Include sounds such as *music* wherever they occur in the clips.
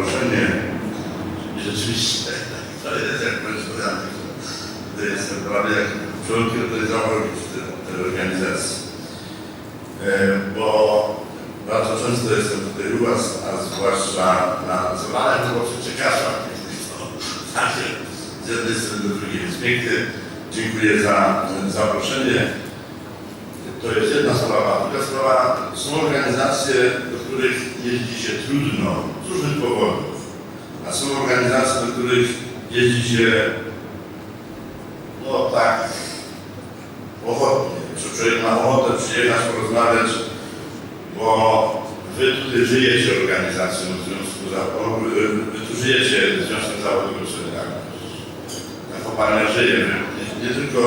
zaproszenie. I rzeczywiście, to jest jak korespondenty, to jestem prawie jak członkiem tej załogi tej, organizacji. E, Bo bardzo często jestem tutaj u Was, a zwłaszcza na zebraniach, no bo przeciekaczach. *laughs* Takie z jednej strony do drugiej. Więc pięknie dziękuję za zaproszenie. To jest jedna sprawa. Druga sprawa, są organizacje, do których jeździ się trudno z różnych powodów. A są organizacje, do których jeździ się no tak ochotnie. Że człowiek ma ochotę przyjechać, porozmawiać, bo wy tutaj żyjecie organizacją w związku zawodowym, wy tu żyjecie Związkiem Zawodowym Solidarność. Ta kopalnia żyje. Nie, nie tylko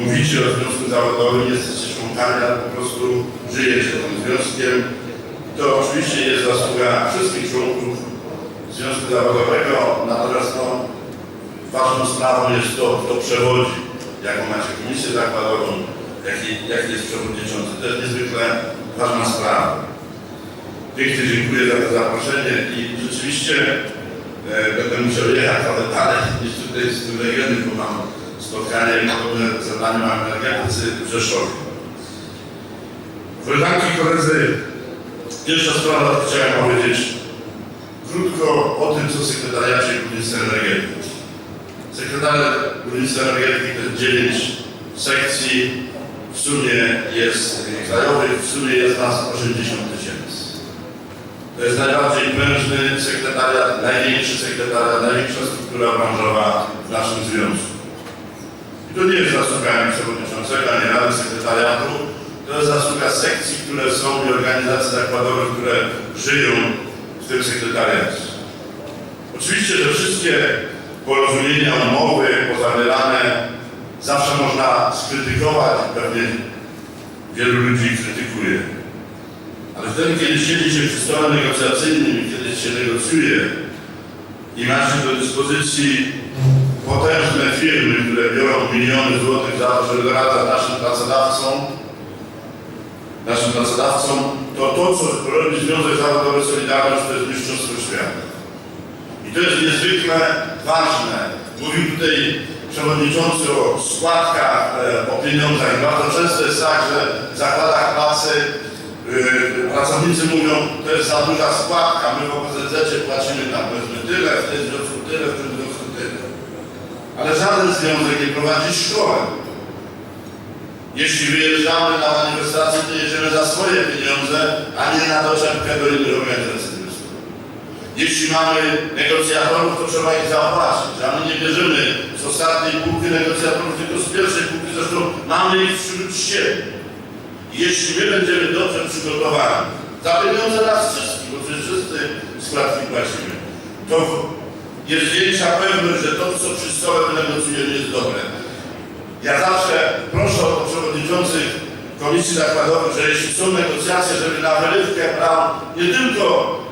mówicie o Związku Zawodowym, jesteście członkami, ale po prostu żyjecie tym związkiem. To oczywiście jest zasługa wszystkich członków Związku Zawodowego, natomiast no, ważną sprawą jest to, kto przewodzi, jaką macie komisję zakładową, jaki, jaki jest przewodniczący. To jest niezwykle ważna sprawa. Pięknie dziękuję za to zaproszenie i rzeczywiście e, będę musiał jechać ale dalej niż tutaj z tym regionem, bo mam spotkanie i podobne zadanie mam w energetyce w Rzeszowie. Koleżanki i koledzy, pierwsza sprawa, chciałem powiedzieć krótko o tym, co sekretariacie Górnictwa Energetyki. Sekretariat Górnictwa Energetyki to jest 9 sekcji, w sumie jest krajowych, w sumie jest nas 80 tysięcy. To jest najbardziej prężny sekretariat, największy sekretariat, największa struktura branżowa w naszym związku. I to nie jest zasługa ani przewodniczącego, ani rady sekretariatu, to jest zasługa sekcji, które są i organizacji zakładowych, które żyją w tym sekretariacie. Oczywiście, że wszystkie porozumienia, umowy pozawierane zawsze można skrytykować i pewnie wielu ludzi krytykuje. Ale wtedy, kiedy siedzicie przy stole negocjacyjnym i kiedy się negocjuje i macie do dyspozycji potężne firmy, które biorą miliony złotych za to, żeby doradzać naszym pracodawcom, naszym pracodawcom, to to, co robi Związek Zawodowy Solidarność, to jest mistrzostwo świata. I to jest niezwykle ważne. Mówił tutaj przewodniczący o składkach, e, o pieniądzach. Bardzo często jest tak, że w zakładach pracy yy, pracownicy mówią, to jest za duża składka, my w OPZZ płacimy tam powiedzmy tyle, w tym związku tyle, w tym związku tyle. Ale żaden związek nie prowadzi szkoły. Jeśli wyjeżdżamy na manifestację, to jedziemy za swoje pieniądze, a nie na doczepkę do innych organizacji. Jeśli mamy negocjatorów, to trzeba ich zapłacić, a my nie bierzemy z ostatniej półki negocjatorów, tylko z pierwszej półki, zresztą mamy ich wśród siebie. Jeśli my będziemy dobrze przygotowani, za pieniądze nas wszystkich, bo przecież wszyscy składki płacimy, to jest większa pewność, że to, co przy stole wynegocjujemy, jest dobre. Ja zawsze proszę o przewodniczących komisji zakładowych, że jeśli są negocjacje, żeby na wyrywkę brał nie tylko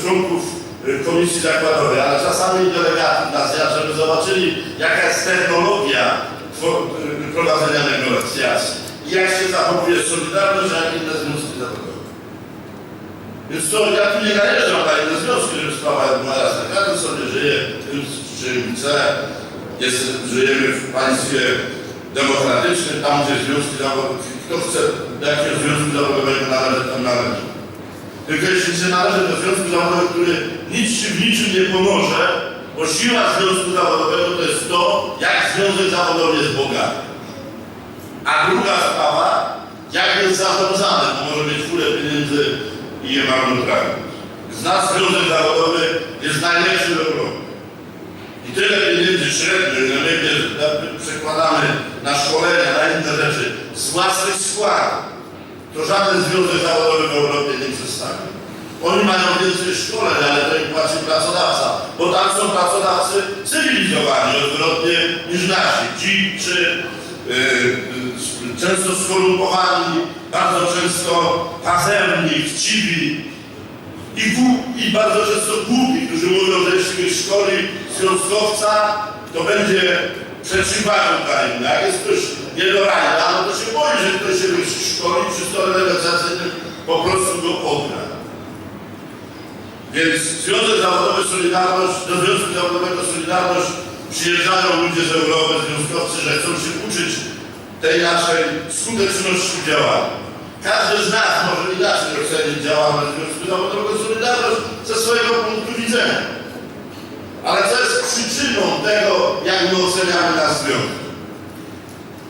członków e, komisji zakładowej, ale czasami i delegatów na zjazd, żeby zobaczyli, jaka jest technologia e, prowadzenia negocjacji i jak się zachowuje Solidarność, a jak inne związki zawodowe. Więc to ja tu nie należę na inne związki, żeby sprawa była jasna. Każdy sobie żyje tym, czym chce. Jest, żyjemy w państwie demokratycznym, tam gdzie związki zawodowe, kto chce do jakiegoś związku zawodowego należy, tam należy. Jeśli się należy do związku zawodowego, który nic ci w niczym nie pomoże, bo siła związku zawodowego to jest to, jak związek zawodowy jest bogaty. A druga sprawa, jak jest zarządzany, bo może mieć kulę pieniędzy i je marnotrawić. Z nas związek zawodowy jest najlepszy w Europie. I tyle pieniędzy średnio, ile my przekładamy na szkolenia, na inne rzeczy z własnych składów, to żaden związek zawodowy w Europie nie przedstawi. Oni mają więcej szkoleń, ale to im płaci pracodawca, bo tam są pracodawcy cywilizowani odwrotnie niż nasi. Ci, czy yy, często skorumpowani, bardzo często pazerni, chciwi, i, I bardzo często głupi, którzy mówią, że jeśli szkoli związkowca, to będzie przeciwwagą dla innych. Jak jest ktoś niedorajny, no to się boi, że ktoś się szkoli przy stole negocjacyjnym po prostu go pogra. Więc Związek Zawodowy Solidarność, do Związku Zawodowego Solidarność przyjeżdżają ludzie z Europy, związkowcy, że chcą się uczyć tej naszej skuteczności działania. Każdy z nas może inaczej ocenić działalność Związku Zawodowego Solidarność ze swojego punktu widzenia. Ale co jest przyczyną tego, jak my oceniamy nasz związek?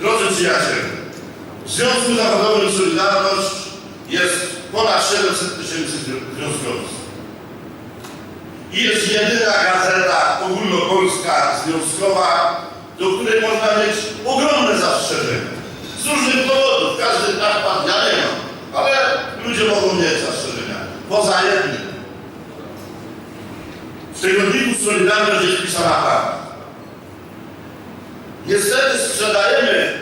Drodzy przyjaciele, w Związku Zawodowym Solidarność jest ponad 700 tysięcy związkowców. I jest jedyna gazeta ogólnopolska związkowa, do której można mieć ogromne zastrzeżenia. Z różnych powodów, każdy napad ja nie mam, ale ludzie mogą mieć zastrzeżenia. Poza jednym. W tygodniku Solidarność jest pisana prawda. Niestety sprzedajemy,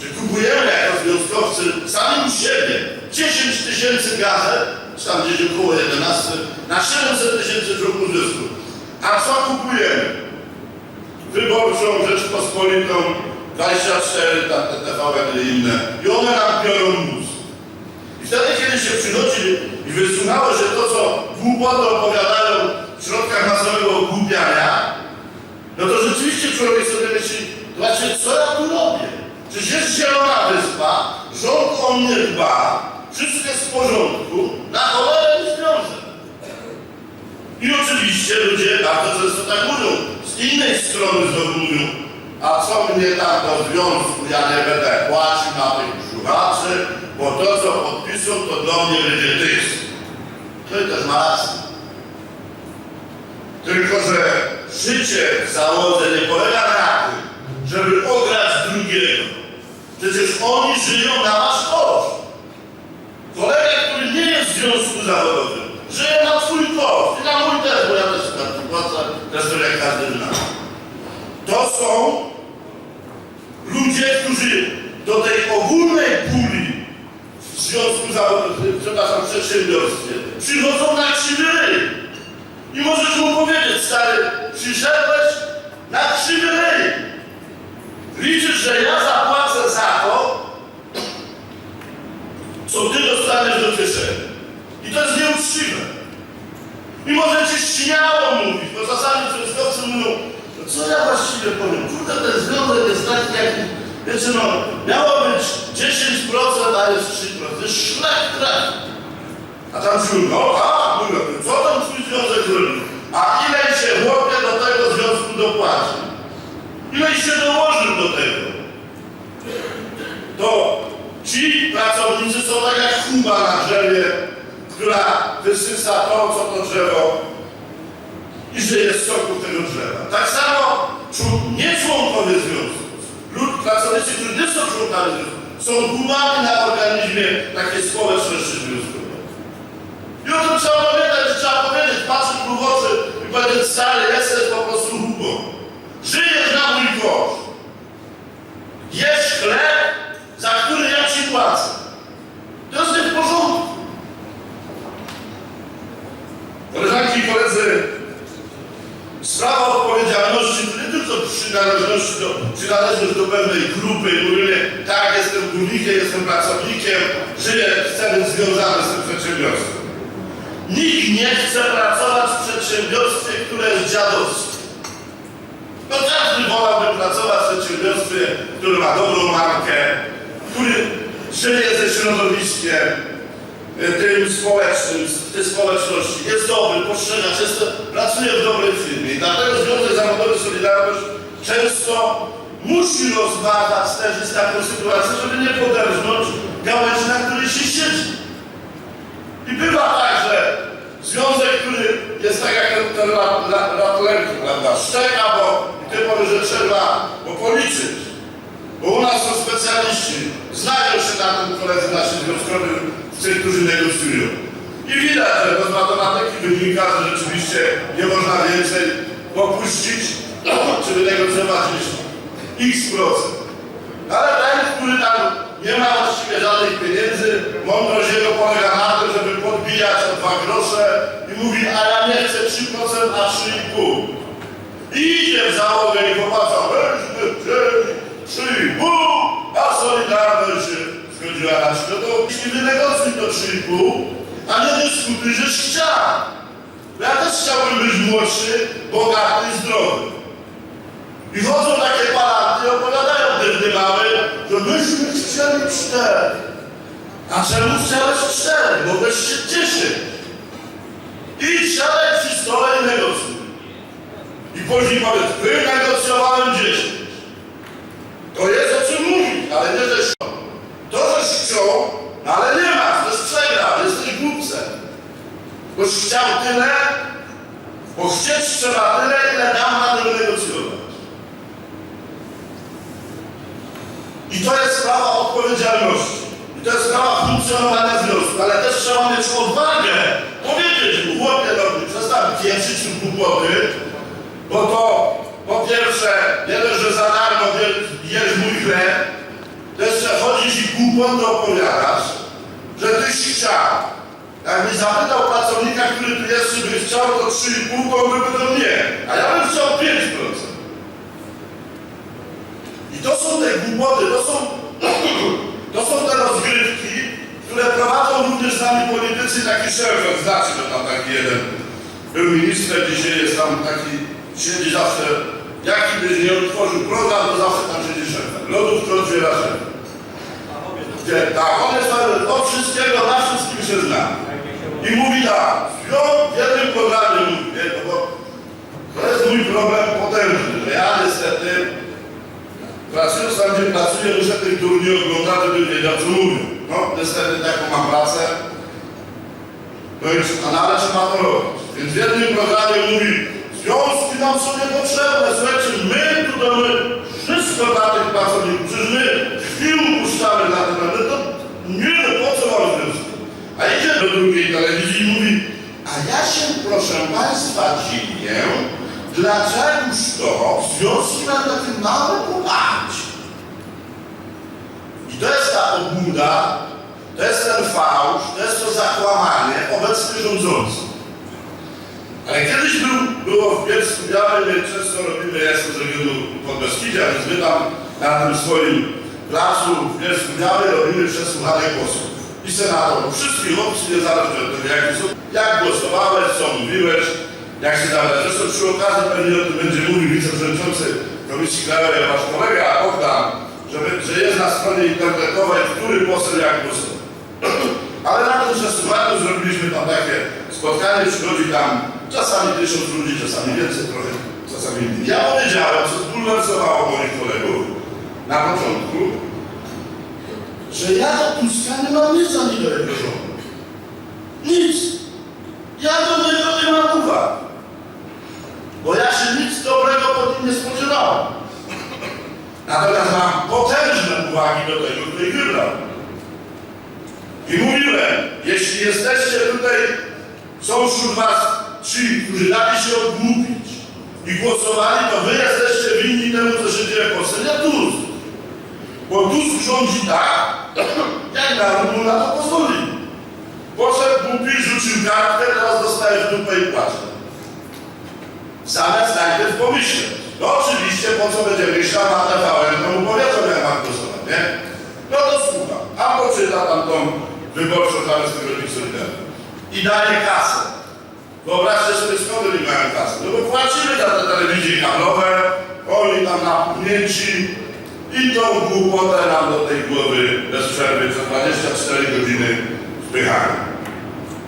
czy kupujemy jako związkowcy sami u siebie 10 tysięcy gazet, czy tam gdzieś około 11, na 700 tysięcy członków związku. A co kupujemy? Wyborczą, Rzeczpospolitą, 24, tam te TVN i inne. I one nam biorą mus. I wtedy, kiedy się przychodzi i wysłuchało się to, co głupoty opowiadają w środkach masowego ogłupiania, no to rzeczywiście człowiek sobie myśli, właśnie co ja tu robię? Przecież jest zielona wyspa, rząd o mnie dba, wszystko jest w porządku, na cholerę mi związek. I oczywiście ludzie bardzo często tak mówią, z innej strony znowu mówią, a co mnie tam do związku, ja nie będę płacił na tych brzuchaczy, bo to co podpiszą, to do mnie będzie tyks. No i też ma rację. Tylko, że życie w załodze nie polega na tym, żeby ograć drugiego. Przecież oni żyją na wasz koszt. Kolega, który nie jest w związku zawodowym, żyje na twój koszt. I na mój też, bo ja też na tym płacę, zresztą jak każdy zna. To są ludzie, którzy do tej ogólnej puli w związku zawodowym, przepraszam, przedsiębiorstwie, przychodzą na krzywy. I możesz mu powiedzieć, stary, przyszedłeś na krzywy ryj. Liczysz, że ja zapłacę za to, co ty dostaniesz do kieszeni. I to jest nieuczciwe. I możecie śmiało mówić, bo czasami związkowcy mówią, no co ja właściwie powiem? Kurde, ten związek jest taki, jaki, wiecie no, miało być 10%, a jest 3%. To jest szlak. A tam mówią, no tak, mówią, co tam twój związek zrobił? A ile się chłopie do tego związku dopłaci? Ile się dołożył do tego? To ci pracownicy są tak jak chuba na drzewie, która wysysa to, co to drzewo i żyje z soków tego drzewa. Tak samo nie członkowie związku, lud pracownicy, którzy nie są członkami związku, są gumami na organizmie takiej społeczności związkowej. I o tym trzeba pamiętać, trzeba powiedzieć, patrzeć mu w oczy i powiedzieć, stary, jesteś po. Żyjesz na mój koszt. Jesz chleb, za który ja ci płacę. To jest w porządku. Koleżanki i koledzy, sprawa odpowiedzialności nie tylko przynależność do, przynależność do pewnej grupy. Mówimy, tak, jestem górnikiem, jestem pracownikiem, żyję, chcę być związany z tym przedsiębiorstwem. Nikt nie chce pracować w przedsiębiorstwie, które jest dziadowskie. Pracować w przedsiębiorstwie, które ma dobrą markę, który żyje ze środowiskiem y, tym społecznym, tej społeczności. Jest dobry, postrzega, często pracuje w dobrej firmie. I dlatego Związek Zawodowy Solidarność często musi rozważać też z taką sytuację, żeby nie poderżnąć gałęzi, na której się siedzi. I bywa tak, że związek, który jest tak jak ten, ten lat, lat, latlerki, prawda, szczeka, bo ty powiesz, że trzeba bo policzyć. Bo u nas są specjaliści, znają się na tym koledzy nasi związkowi, ci, którzy negocjują. I widać, że to z matematyki wynika, że rzeczywiście nie można więcej popuścić, *clears throat* czy wynegocjować niż x procent. Ale ten, który tam nie ma właściwie żadnych pieniędzy, mądrość jego polega na tym, żeby podbijać o dwa grosze i mówi, a ja nie chcę 3%, a 3,5. I idzie w załogę i popatrza, weźmy wzięli 3,5, a Solidarność się zgodziła na 3. No to jeśli wynegocjuj to 3,5, a nie dyskutuj, żeś chciał. Bo ja też chciałbym być młodszy, bogaty i zdrowy. I chodzą takie palanty opowiadają te dymały, że myśmy chcieli cztery. A czemu chciałeś cztery? Bo byś się cieszył. I siadaj przy stole i negocjuj. I później powiedz, wynegocjowałem 10. To jest o czym mówić, ale nie że chciał. To, żeś chciał, no ale nie masz, jest przegrał, jesteś głupcem. Boś chciał tyle, bo chcieć trzeba tyle, ile dam na tym negocjować. I to jest sprawa odpowiedzialności. To jest sprawa funkcjonowania związku, ale też trzeba mieć odwagę powiedzieć mu, chłopie, no przestań pieprzyć tu głupoty, bo to po pierwsze, nie dość, że za darmo je- jesz mój chleb, to jeszcze chodzisz i głupoty opowiadasz, że tyś chciał. Jakbyś zapytał pracownika, który tu jest, czy by chciał, to 3,5, to on by powiedział nie. A ja bym chciał 5%. I to są te głupoty, to są, *clears throat* to są te rozgrywki, które prowadzą również z nami politycy, taki szerfer, znaczy to tam taki jeden był ministrem, dzisiaj jest tam taki, siedzi zawsze, jaki byś nie otworzył program, to zawsze tam siedzi szerfer. Lodówkę otwiera. Gdzie, tak, on jest od wszystkiego, na wszystkim się zna. I mówi tak, wziął w jednym programie, mówi, nie, no bo to jest mój problem potężny, że ja niestety Pracując tam, gdzie pracuję, muszę tych durni oglądać, żeby wiedział, co mówię. No, niestety taką mam pracę. No i a nawet trzeba to robić. Więc w jednym programie mówi, związki nam są niepotrzebne, słuchajcie, my tu damy wszystko dla tych pracowników, przecież my krwi upuszczamy dla tych, ale to nie, no po co mam związki? A idzie do drugiej telewizji i mówi, a ja się, proszę Państwa, dziwię, dlaczegoż to związki mają takie małe poparcie. I to jest ta obłuda, to jest ten fałsz, to jest to zakłamanie obecnych rządzących. Ale kiedyś był, było w Bielsku Białej, my często robimy, ja jestem z regionu Podbeskidzia, więc my tam na tym swoim placu w Bielsku Białej robimy przesłuchanie głosów. I senatorów, wszystkich opcji, niezależnie od tego, jakie jak głosowałeś, co mówiłeś, jak się dawać. Zresztą przy okazji pewnie o tym będzie mówił wiceprzewodniczący Komisji Krajowej, wasz kolega Bogdan, że, że jest na stronie internetowej, który poseł jak głosował. *clears throat* Ale na tym przesłuchaniu zrobiliśmy tam takie spotkanie, przychodzi tam czasami tysiąc ludzi, czasami więcej trochę, czasami mniej. Ja powiedziałem, co zbulwersowało moich kolegów na początku, że ja do Tuska nie mam nic ani do jego rządu. Nic. Ja do niego nie mam uwag. Bo ja się nic dobrego po nim nie spodziewałem. Natomiast mam potężne uwagi do tego, który wybrał. I mówiłem, jeśli jesteście tutaj, są wśród was ci, którzy dali się odgłupić i głosowali, to wy jesteście winni temu, co się dzieje w Polsce, nie Tusk. Bo Tusk rządzi tak, *clears throat* jak naród mu na to pozwoli. Poszedł głupi, rzucił kartkę, teraz dostaje w dupę i płacze. Zamiast najpierw pomyśleć. No oczywiście, po co będzie myślał na TVN, to mu powiedzą, jak mam głosować, nie? No to słucham. A poczyta tam tą wyborczą tego robić solidarność. I daje kasę. Wyobraźcie sobie, skąd oni mają kasę. No bo płacimy za te telewizje kablowe, oni tam napuchnięci i tą głupotę nam do tej głowy bez przerwy co 24 godziny wpychają.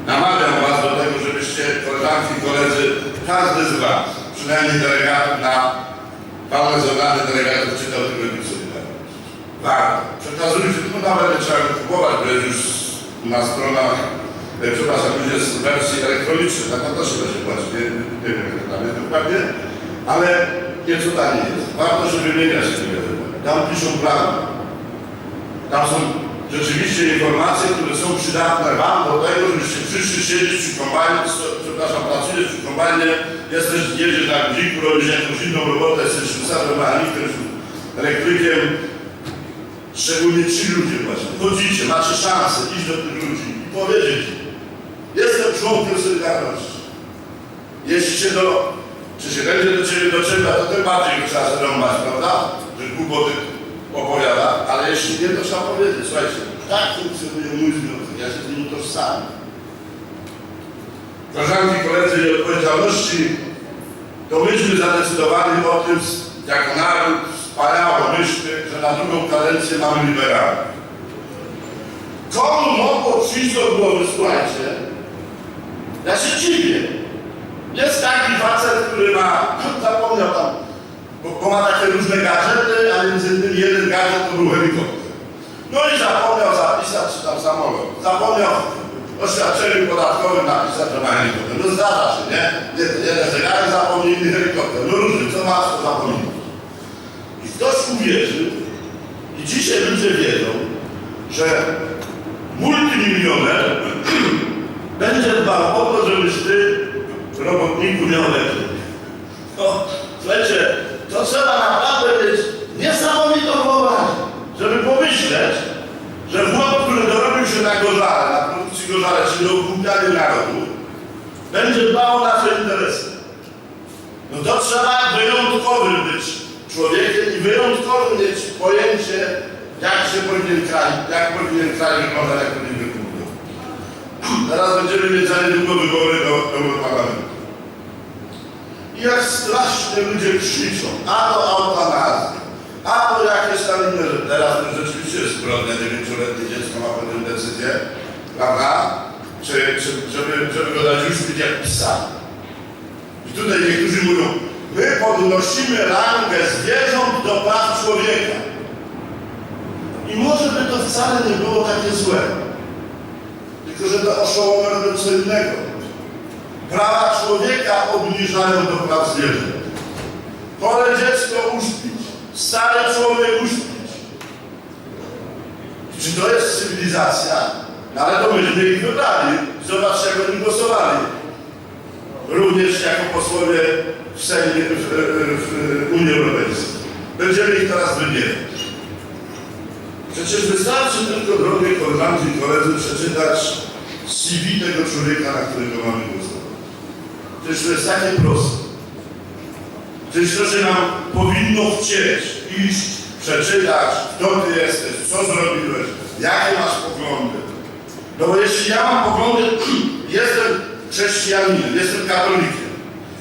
Namawiam Was do tego, żebyście, koleżanki i koledzy, każdy z Was, przynajmniej delegatów na walne zorgany delegatów czytał tego Solidarność. Warto. Przekazujcie, no nawet nie trzeba kupować, bo jest już na stronach, e, przepraszam, już jest w wersji elektronicznej, tak to się będzie płacić, nie, nie wiem jak tam jest dokładnie, ale nieco taniej jest. Warto, żeby wymieniać się tymi Tam piszą prawdę. Tam są rzeczywiście informacje, które są przydatne Wam do tego, żebyście przyszli siedzieć przy kombajnie, przepraszam, pracujesz przy kombajnie, jesteś, jedziesz na guziku, robisz jakąś inną robotę, jesteś ślusarzem, mechanikiem, elektrykiem. Szczególnie ci ludzie właśnie, chodzicie, macie szansę iść do tych ludzi i powiedzieć jestem członkiem Solidarności. Jeśli się do, czy się będzie do Ciebie doczepia, to tym bardziej trzeba zrąbać, prawda? Że głupoty opowiada, ale jeśli nie, to trzeba powiedzieć, słuchajcie, tak funkcjonuje mój związek, ja się z nim utożsamiam. koleżanki, koledzy odpowiedzialności, to myśmy zadecydowali o tym jako naród wspaniałomyślny, że na drugą kadencję mamy liberalnych. Komu mogło przyjść do głowy, słuchajcie, ja się dziwię. Jest taki facet, który ma, *laughs* zapomniał tam, bo, bo ma takie różne gadżety, a między innymi jeden gadżet to był helikopter. No i zapomniał zapisać, tam samolot. Zapomniał w oświadczeniu podatkowym napisać, że ma helikopter. No zdarza się, nie? Jeden, zegarek zapomniał, inny helikopter. No różny, co masz, to zapomniał. Ktoś uwierzył i dzisiaj ludzie wiedzą, że multimilioner *clears throat* będzie dbał o to, żebyś ty, robotniku, miał lepiej. No, słuchajcie, to trzeba naprawdę mieć niesamowitą wyobraźnię, żeby pomyśleć, że chłop, który dorobił się na gorzale, na produkcji gorzale, czyli ogłupianiu narodu, będzie dbał o nasze interesy. No to trzeba wyjątkowym być człowiekiem i wyjątkowo mieć pojęcie, jak się powinien kraj, jak powinien kraj wyglądać, jak powinien wyglądać. Teraz będziemy mieć za niedługo wybory do Europarlamentu. I jak strasznie ludzie krzyczą, a to eutanazja, a to jakieś tam inne, że teraz to rzeczywiście jest zbrodnia, dziewięcioletnie dziecko ma podjąć decyzję, prawda? Czy, czy żeby, żeby go dać już być jak psa. I tutaj niektórzy mówią, my podnosimy rangę zwierząt do praw człowieka. I może by to wcale nie było takie złe. Tylko, że te oszołomy co innego. Prawa człowieka obniżają do praw zwierząt. Chore dziecko uśpić, stary człowiek uśpić. Czy to jest cywilizacja? No ale to myśmy ich wybrali. Zobaczcie, jak. Również jako posłowie w, w, w Unii Europejskiej. Będziemy ich teraz wybierać. Przecież wystarczy tylko, drogie koleżanki i koledzy, przeczytać CV tego człowieka, na którego mamy głosować. Przecież to jest takie proste. Przecież to się nam powinno chcieć iść, przeczytać, kto ty jesteś, co zrobiłeś, jakie masz poglądy. No bo jeśli ja mam poglądy, *clears throat* jestem chrześcijaninem, jestem katolikiem,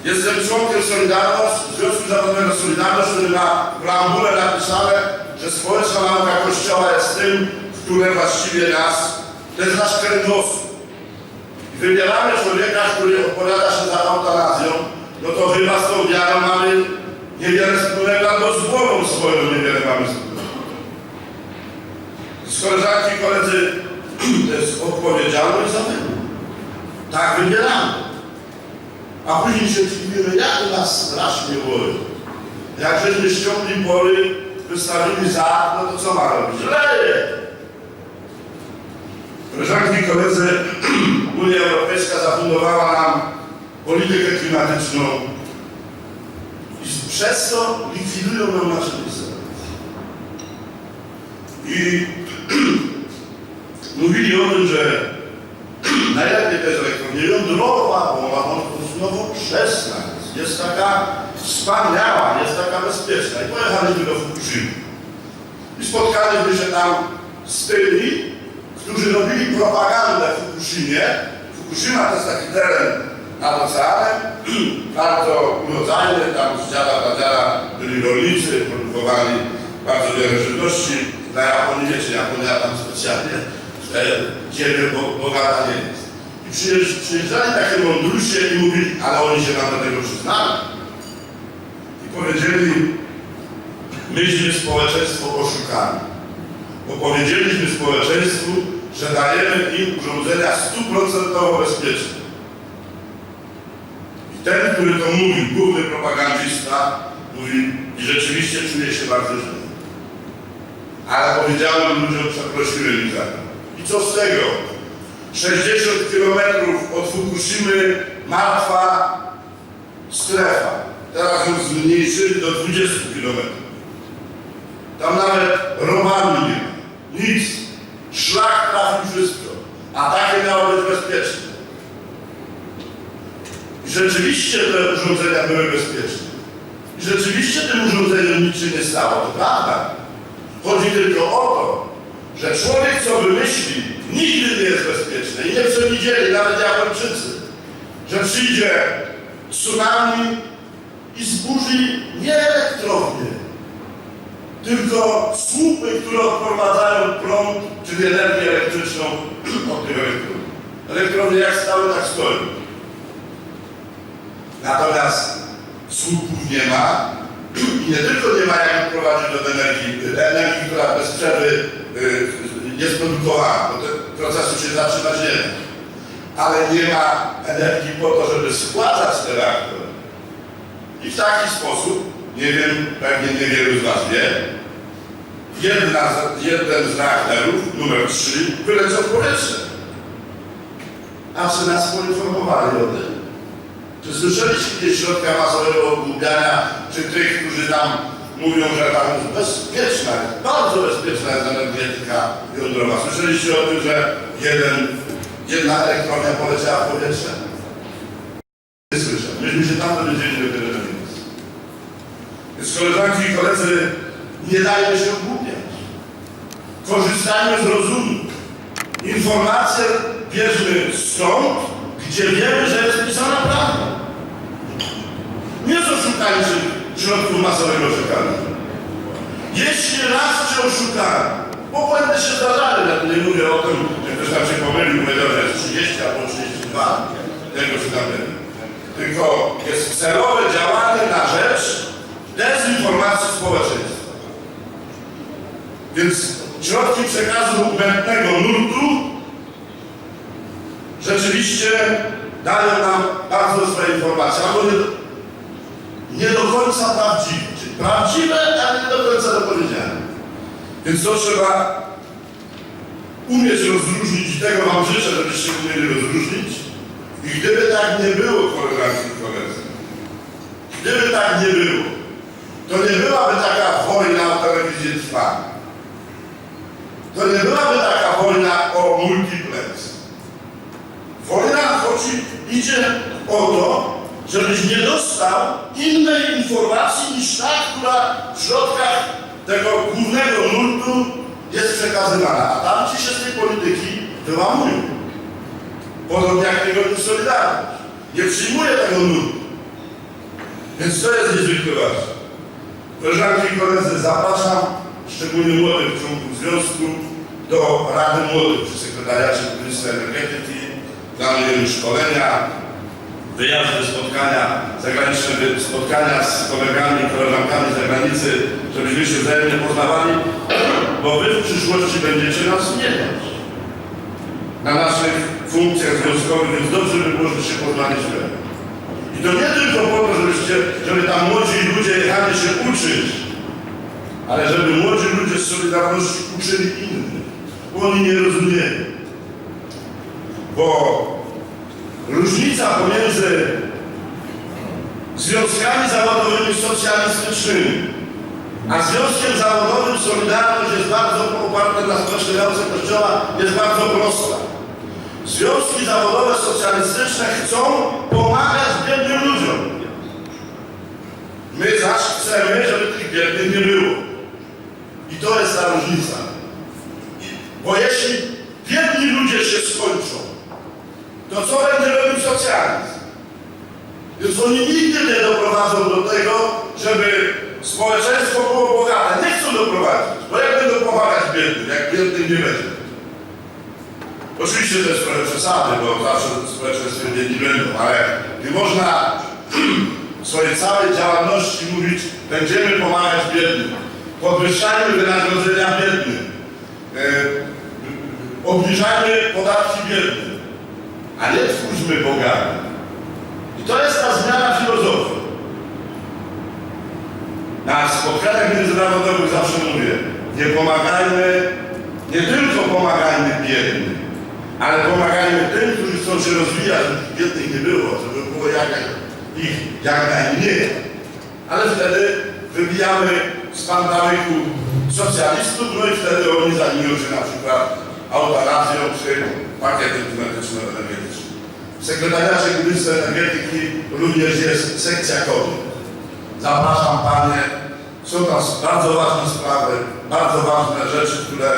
jestem członkiem Solidarność, Związku Zawodowego Solidarność, który w preambule napisane, że społeczna nauka Kościoła jest tym, które właściwie nas, to jest nasz kręgosłup. Wybieramy człowieka, który opowiada się za eutanazją, no to chyba z tą wiarą mamy niewiele wspólnego, albo z głową swoją niewiele mamy wspólnego. Z koleżanki i koledzy, *clears throat* to jest odpowiedzialność za wybór. Tak wybieramy. A później się dziwimy, jak nas strasznie boli. Jak żeśmy ściągli pory, wystawili za, no to co ma robić? Leje! Koleżanki i koledzy, *clears throat* Unia Europejska zafundowała nam politykę klimatyczną i przez to likwidują nam nasze miejsce. I *clears throat* mówili o tym, że najlepiej to jest elektrownia jądrowa, bo ona nowoczesna jest, jest taka wspaniała, jest taka bezpieczna. I pojechaliśmy do Fukushimy. I spotkaliśmy się tam z tymi, którzy robili propagandę w Fukushimie. Fukushima to jest taki teren nad oceanem, *clears throat* bardzo urodzajny, tam z dziada na dziada byli rolnicy, produkowali bardzo wiele żywności. Dla Japonii, wiecie, Japonia tam specjalnie e, ziemię bo, bogata jest. I przyjeżdż, przyjeżdżali takie mądrusie i mówili, ale oni się nam do tego przyznali. I powiedzieli, myśmy społeczeństwo oszukani. Bo powiedzieliśmy społeczeństwu, że dajemy im urządzenia stuprocentowo bezpieczne. I ten, który to mówił, główny propagandista, mówi, i rzeczywiście czuje się bardzo źle. Ale powiedziałem ludziom, przeprosiłem ich za to. Co z tego? 60 kilometrów od Fukushimy martwa strefa. Teraz ją zmniejszyli do 20 kilometrów. Tam nawet romaru nie ma. Nic. Szlak trafił wszystko. A takie miało być bezpieczne. I rzeczywiście te urządzenia były bezpieczne. I rzeczywiście tym urządzeniom nic się nie stało. To prawda. Chodzi tylko o to, że człowiek co wymyśli, nigdy nie jest bezpieczny. I nie przewidzieli nawet Japończycy. że przyjdzie tsunami i zburzy nie elektrownie, tylko słupy, które odprowadzają prąd, czyli energię elektryczną *clears throat* od tych elektrowni. Elektrownie jak stały, tak stoją. Natomiast słupów nie ma *clears throat* i nie tylko nie ma jak prowadzić do energii, energii, która bez przerwy y, jest produkowana, bo te procesy się nie da. Ale nie ma energii po to, żeby składać te reaktory. I w taki sposób, nie wiem, pewnie niewielu z Was wie, jedna, jeden z reaktorów, numer 3, wyleciał w powietrze. A czy nas poinformowali o tym? Czy słyszeliście gdzieś środka masowego odłubiania, czy tych, którzy tam mówią, że tam jest bezpieczna, jest bardzo bezpieczna jest energetyka jądrowa. Słyszeliście o tym, że jeden, jedna elektrownia poleciała w powietrze? Nie słyszę. Myśmy się tam dowiedzieli na miejscu. Więc koleżanki i koledzy, nie dajmy się ogłupiać. Korzystajmy z rozumu. Informacje bierzmy stąd, gdzie wiemy, że jest pisana prawda. Nie z oszukańczych środków masowego przekazu. Jeśli raz cię oszukałem, bo błędy się zdarzały, nie mówię o tym, że ktoś tam się pomylił, powiedział, że jest 30 albo 32, tego szukamy. Tylko jest celowe działanie na rzecz dezinformacji społeczeństwa. Więc środki przekazu błędnego nurtu rzeczywiście dają nam bardzo złe informacje, albo nie, nie do końca prawdziwe. Czyli prawdziwe, ale nie do końca dopowiedziane. Więc to trzeba umieć rozróżnić i tego Wam życzę, żebyście umieli rozróżnić. I gdyby tak nie było, koleżanki i koledzy, gdyby tak nie było, to nie byłaby taka wojna o telewizję trwa. To nie byłaby taka wojna o multiplex. Wojna chodzi, idzie o to, żebyś nie dostał innej informacji niż ta, która w środkach tego głównego nurtu jest przekazywana. A tam ci się z tej polityki wyłamują. Podobnie jak tego tu Solidarność. Nie przyjmuje tego nurtu. Więc to jest niezwykle ważne. Koleżanki i koledzy, zapraszam szczególnie młodych członków związku do Rady Młodych przy Sekretariacie i Energetyki. Planujemy szkolenia, wyjazdy, spotkania, zagraniczne spotkania z kolegami koleżankami z zagranicy, żebyśmy się wzajemnie poznawali, bo wy w przyszłości będziecie nas zmieniać na naszych funkcjach związkowych, więc dobrze by było, żebyście poznali świat. I to nie tylko po to, żebyście, żeby tam młodzi ludzie jechali się uczyć, ale żeby młodzi ludzie z Solidarności uczyli innych, oni nie rozumieją. Bo różnica pomiędzy związkami zawodowymi socjalistycznymi a związkiem zawodowym Solidarność jest bardzo oparte na społecznej nauce Kościoła, jest bardzo prosta. Związki zawodowe socjalistyczne chcą pomagać biednym ludziom. My zaś chcemy, żeby tych biednych nie było. I to jest ta różnica. I- Bo jeśli biedni ludzie się skończą, to co będzie robił socjalizm? Więc oni nigdy nie doprowadzą do tego, żeby społeczeństwo było bogate. Nie chcą doprowadzić, bo jak będą pomagać biednym, jak biednym nie będzie? Oczywiście to jest trochę przesady, bo zawsze w społeczeństwie biedni będą, ale nie można w swojej całej działalności mówić, będziemy pomagać biednym. Podwyższajmy wynagrodzenia biednym. E, obniżajmy podatki biednym. A nie twórzmy bogatych. I to jest ta zmiana filozofii. Na spotkaniach międzynarodowych zawsze mówię, nie pomagajmy, nie tylko pomagajmy biednym, ale pomagajmy tym, którzy chcą się rozwijać, żeby biednych nie było, żeby było jak, ich jak najmniej. Ale wtedy wybijamy z pandaryku socjalistów, no i wtedy oni zajmują się na przykład eutanazją czy pakietem klimatyczno-energetycznym. W Sekretariacie Górnictwa Energetyki również jest sekcja kobiet. Zapraszam Panie. Są tam bardzo ważne sprawy, bardzo ważne rzeczy, które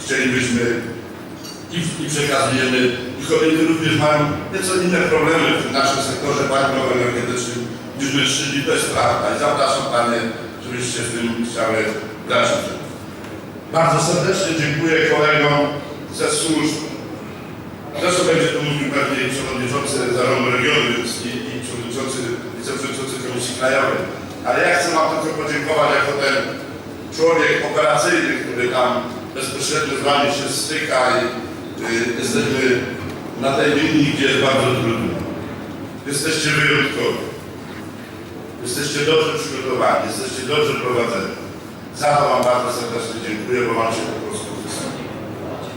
chcielibyśmy i, i przekazujemy i kobiety również mają nieco inne problemy w naszym sektorze paliwowym energetycznym niż mężczyźni. To jest prawda i zapraszam Panie, żebyście w tym chciały brać udział. Bardzo serdecznie dziękuję kolegom ze służb. Zresztą będzie tu mówił pewnie przewodniczący zarządu regionu więc i, i przewodniczący, wiceprzewodniczący Komisji Krajowej. Ale ja chcę Wam tylko podziękować jako ten człowiek operacyjny, który tam bezpośrednio z Wami się styka i y, jesteśmy na tej linii, gdzie jest bardzo trudno. Jesteście wyjątkowi. Jesteście dobrze przygotowani, jesteście dobrze prowadzeni. Za to Wam bardzo serdecznie dziękuję, bo Wam się po prostu.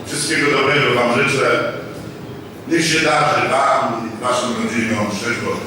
Wszystkiego dobrego Wam życzę. Niech się darzy Wam i Waszym rodzinom. Szczęść Boże.